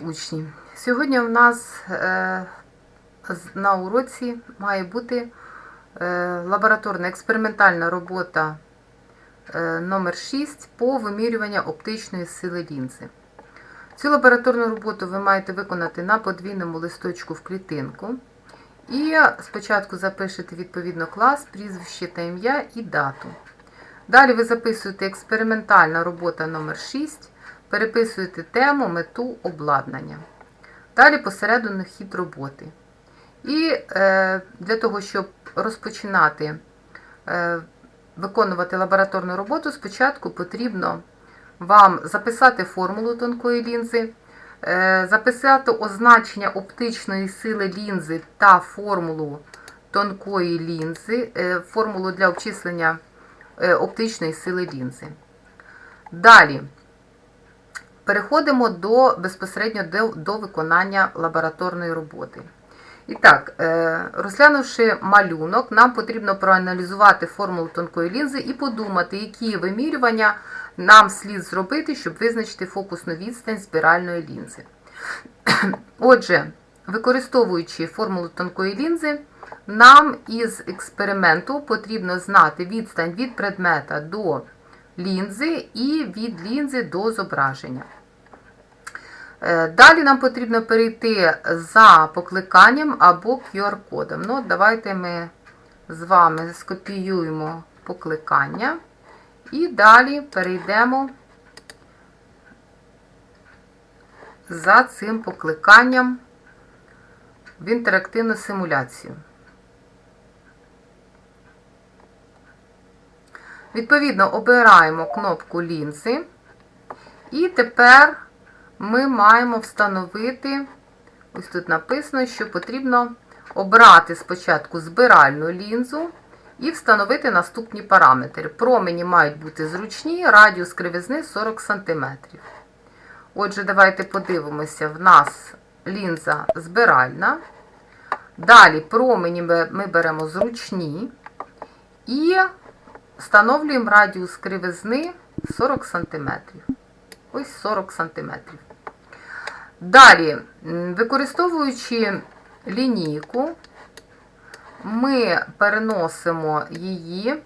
Учні, сьогодні в нас е, на уроці має бути е, лабораторна експериментальна робота е, номер 6 по вимірюванню оптичної сили лінзи. Цю лабораторну роботу ви маєте виконати на подвійному листочку в клітинку. І спочатку запишете відповідно клас, прізвище та ім'я і дату. Далі ви записуєте експериментальна робота номер 6 переписуєте тему, мету, обладнання. Далі посередину хід роботи. І е, для того, щоб розпочинати е, виконувати лабораторну роботу, спочатку потрібно вам записати формулу тонкої лінзи, е, записати означення оптичної сили лінзи та формулу тонкої лінзи, е, формулу для обчислення е, оптичної сили лінзи. Далі. Переходимо до безпосередньо до, до виконання лабораторної роботи. І так, е, розглянувши малюнок, нам потрібно проаналізувати формулу тонкої лінзи і подумати, які вимірювання нам слід зробити, щоб визначити фокусну відстань спіральної лінзи. Отже, використовуючи формулу тонкої лінзи, нам із експерименту потрібно знати відстань від предмета до лінзи і від лінзи до зображення. Е, Далі нам потрібно перейти за покликанням або QR-кодом. Ну, давайте ми з вами скопіюємо покликання і далі перейдемо за цим покликанням в інтерактивну симуляцію. Відповідно, обираємо кнопку лінзи. І тепер ми маємо встановити, ось тут написано, що потрібно обрати спочатку збиральну лінзу і встановити наступні параметри. Промені мають бути зручні, радіус кривизни 40 см. Отже, давайте подивимося, в нас лінза збиральна. Далі промені ми беремо зручні і встановлюємо радіус кривизни 40 см. Ось 40 см. Далі, використовуючи лінійку, ми переносимо її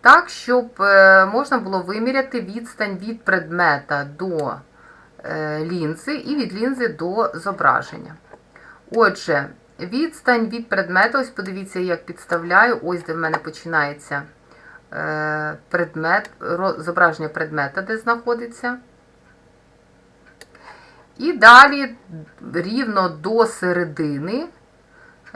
так, щоб е, можна було виміряти відстань від предмета до е, лінзи і від лінзи до зображення. Отже, відстань від предмета, ось подивіться, як підставляю, ось де в мене починається предмет, зображення предмета, де знаходиться. І далі рівно до середини,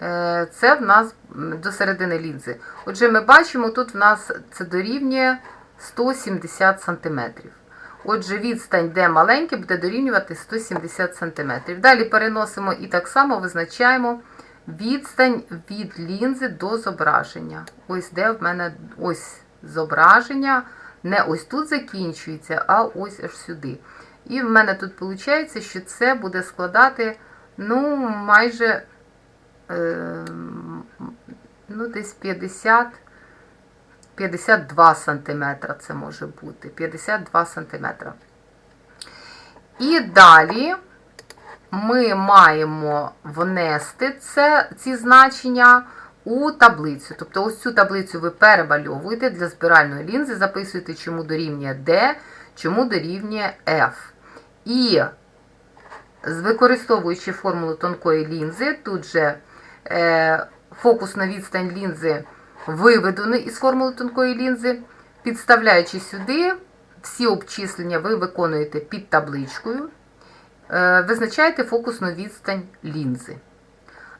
е, це в нас до середини лінзи. Отже, ми бачимо, тут в нас це дорівнює 170 см. Отже, відстань, де маленьке, буде дорівнювати 170 см. Далі переносимо і так само визначаємо відстань від лінзи до зображення. Ось де в мене ось зображення. Не ось тут закінчується, а ось аж сюди. І в мене тут виходить, що це буде складати ну, майже е, ну, десь 50, 52 сантиметра це може бути. 52 сантиметра. І далі ми маємо внести це, ці значення у таблицю. Тобто ось цю таблицю ви перемальовуєте для збиральної лінзи, записуєте, чому дорівнює D, чому дорівнює F. І використовуючи формулу тонкої лінзи, тут же е, фокусна відстань лінзи виведений із формули тонкої лінзи, підставляючи сюди, всі обчислення ви виконуєте під табличкою, е, визначаєте фокусну відстань лінзи.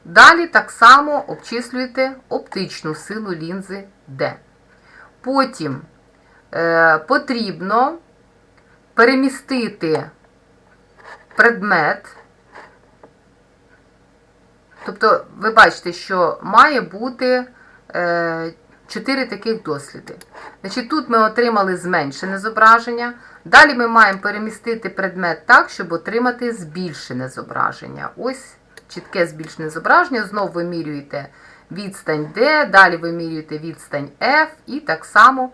Далі так само обчислюєте оптичну силу лінзи D. Потім е, потрібно перемістити предмет. Тобто, ви бачите, що має бути е, 4 таких досліди. Значить, Тут ми отримали зменшене зображення. Далі ми маємо перемістити предмет так, щоб отримати збільшене зображення. Ось чітке збільшене зображення. Знову вимірюєте відстань D, далі вимірюєте відстань F і так само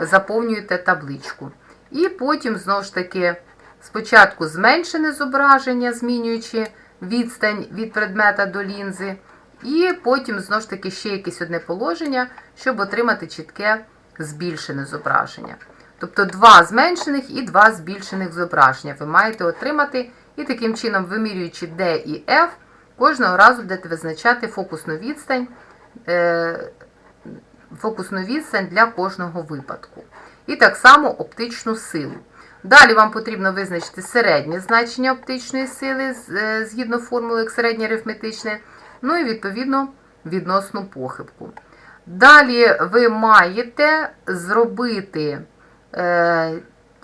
заповнюєте табличку. І потім, знову ж таки, спочатку зменшене зображення, змінюючи відстань від предмета до лінзи, і потім знову ж таки ще якесь одне положення, щоб отримати чітке збільшене зображення. Тобто два зменшених і два збільшених зображення ви маєте отримати, і таким чином, вимірюючи D і F, кожного разу будете визначати фокусну відстань, е, фокусну відстань для кожного випадку. І так само оптичну силу. Далі вам потрібно визначити середнє значення оптичної сили е, згідно формули як середнє арифметичне, ну і відповідно відносну похибку. Далі ви маєте зробити е,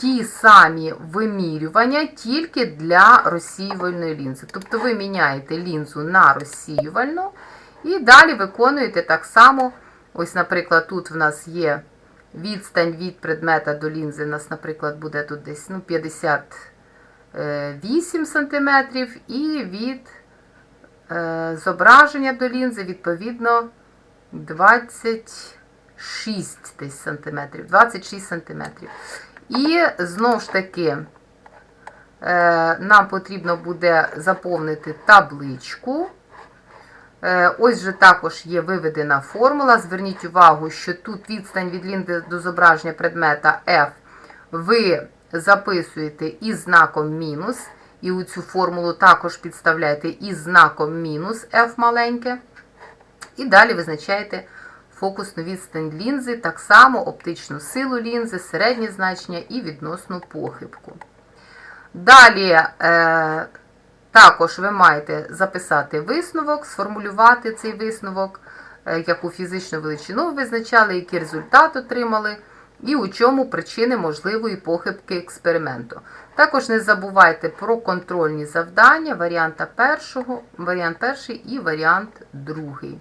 ті самі вимірювання тільки для розсіювальної лінзи. Тобто ви міняєте лінзу на розсіювальну і далі виконуєте так само. Ось, наприклад, тут в нас є відстань від предмета до лінзи. У нас, наприклад, буде тут десь ну, 58 см, і від е, зображення до лінзи, відповідно, 26 десь сантиметрів, 26 сантиметрів. І знову ж таки, е, нам потрібно буде заповнити табличку. Е, Ось же також є виведена формула. Зверніть увагу, що тут відстань від лінзи до зображення предмета F ви записуєте із знаком мінус. І у цю формулу також підставляєте із знаком мінус F маленьке. І далі визначаєте фокусну відстань лінзи, так само оптичну силу лінзи, середнє значення і відносну похибку. Далі е, також ви маєте записати висновок, сформулювати цей висновок, е, яку фізичну величину ви визначали, який результат отримали, і у чому причини можливої похибки експерименту. Також не забувайте про контрольні завдання варіанта першого, варіант перший і варіант другий.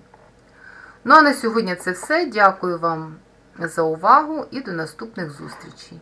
Ну а на сьогодні це все. Дякую вам за увагу і до наступних зустрічей.